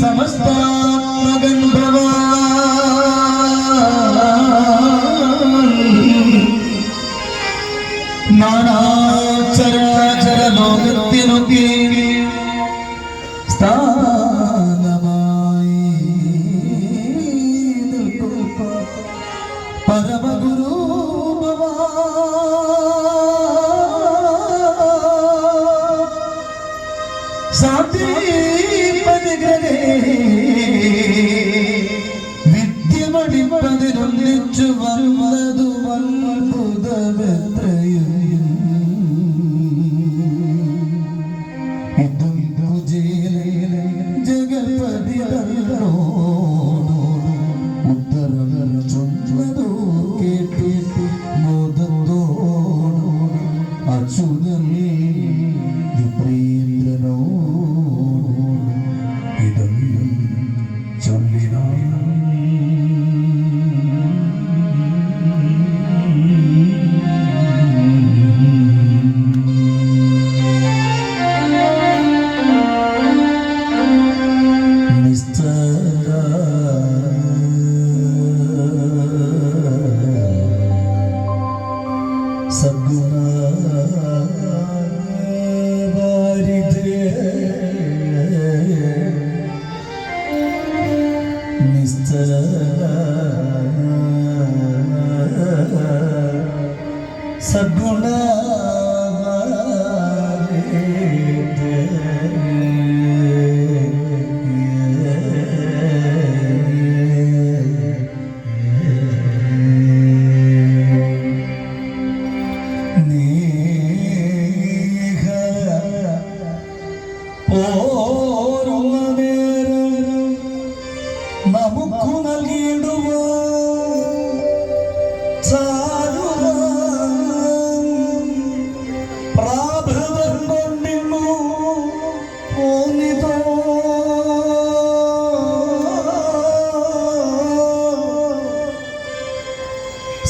സമസ്താത്മകൻ മകൻ നാനാചരാചര ലോകത്തിനു സ്ഥാനമായി സദ്ഗുണ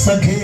സഖേ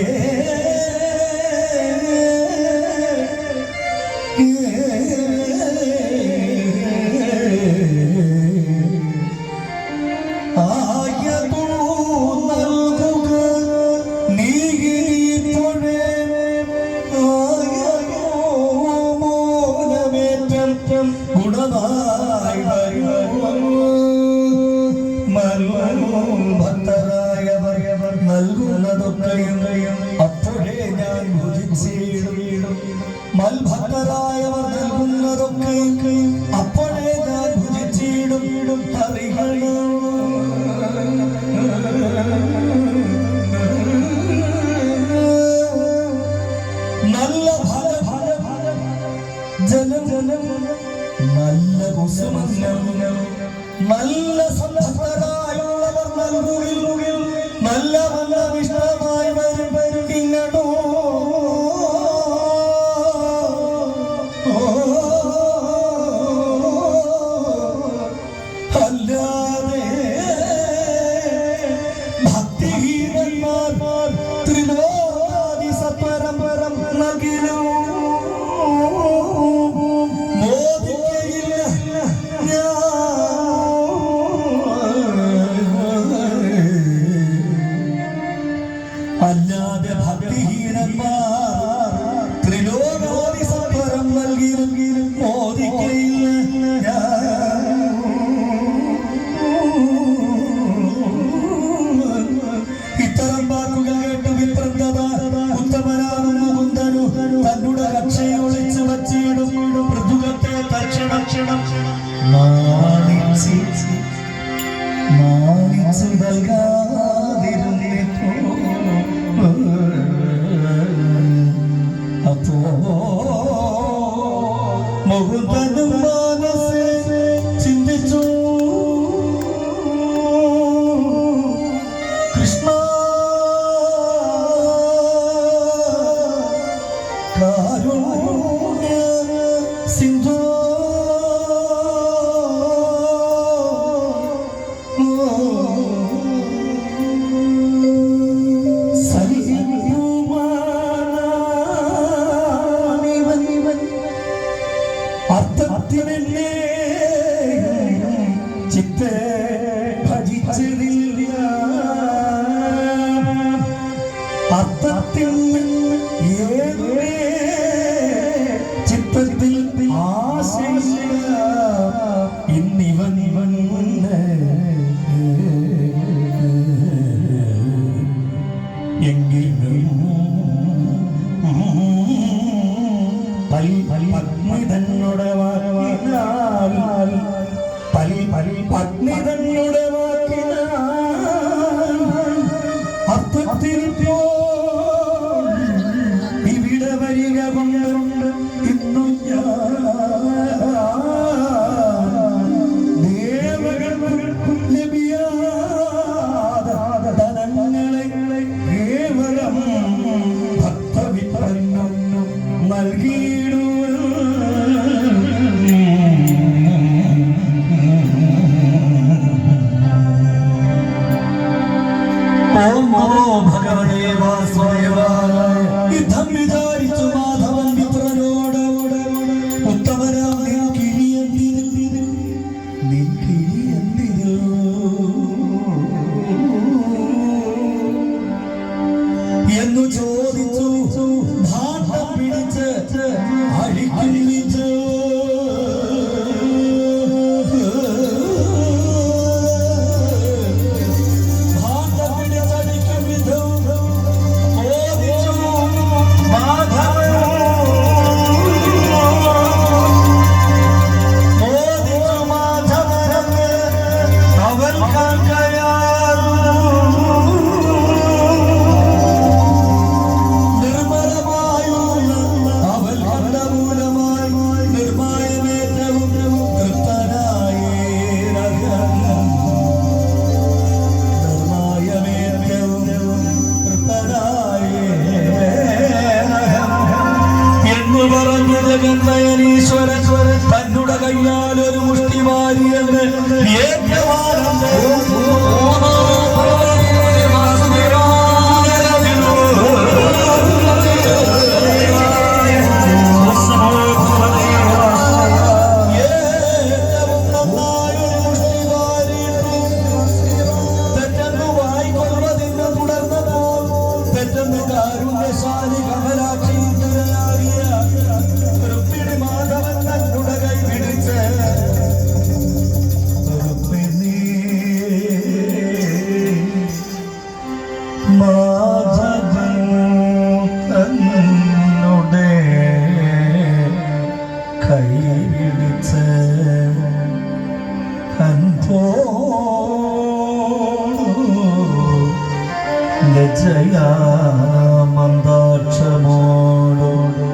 ലജ്ജയാമന്താക്ഷമോടോട്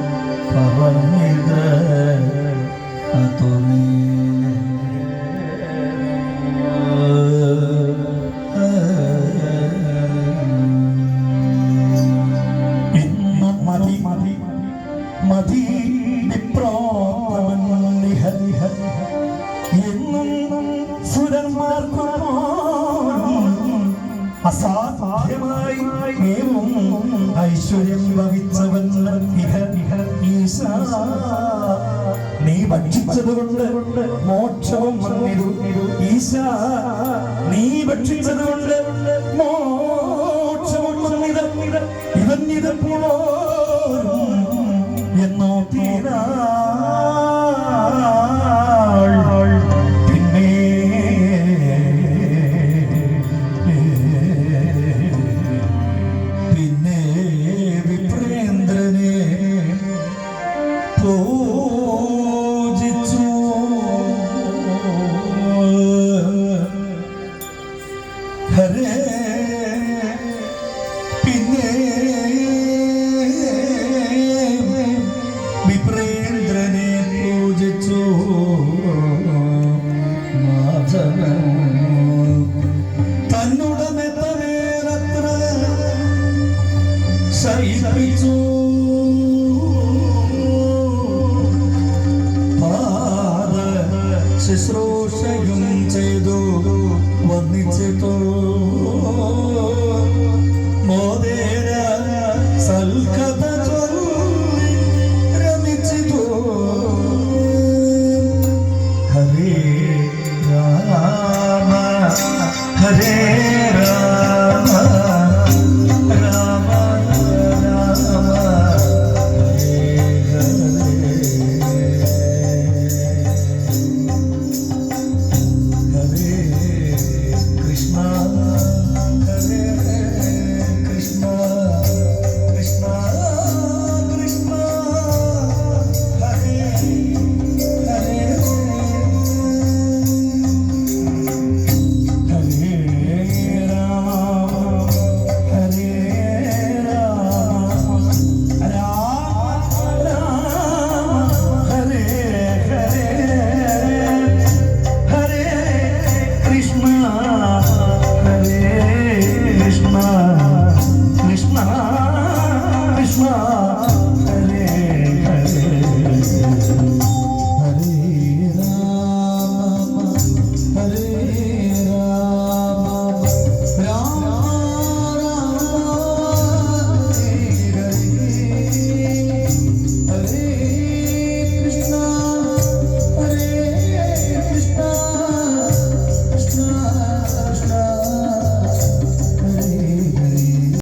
പറഞ്ഞത് അതു നീ മതി വിപ്രോത്തമന്നിഹ എന്നും സുരന്മാർക്കും അസാധ്യമായി ഏവും ഐശ്വര്യം ഭവിച്ചവൻ നീ ഭക്ഷിച്ചത് കൊണ്ട് മോക്ഷവും വന്നിരു ഈശ. നീ ഭക്ഷിച്ചതുകൊണ്ട് മോക്ഷവും Oh.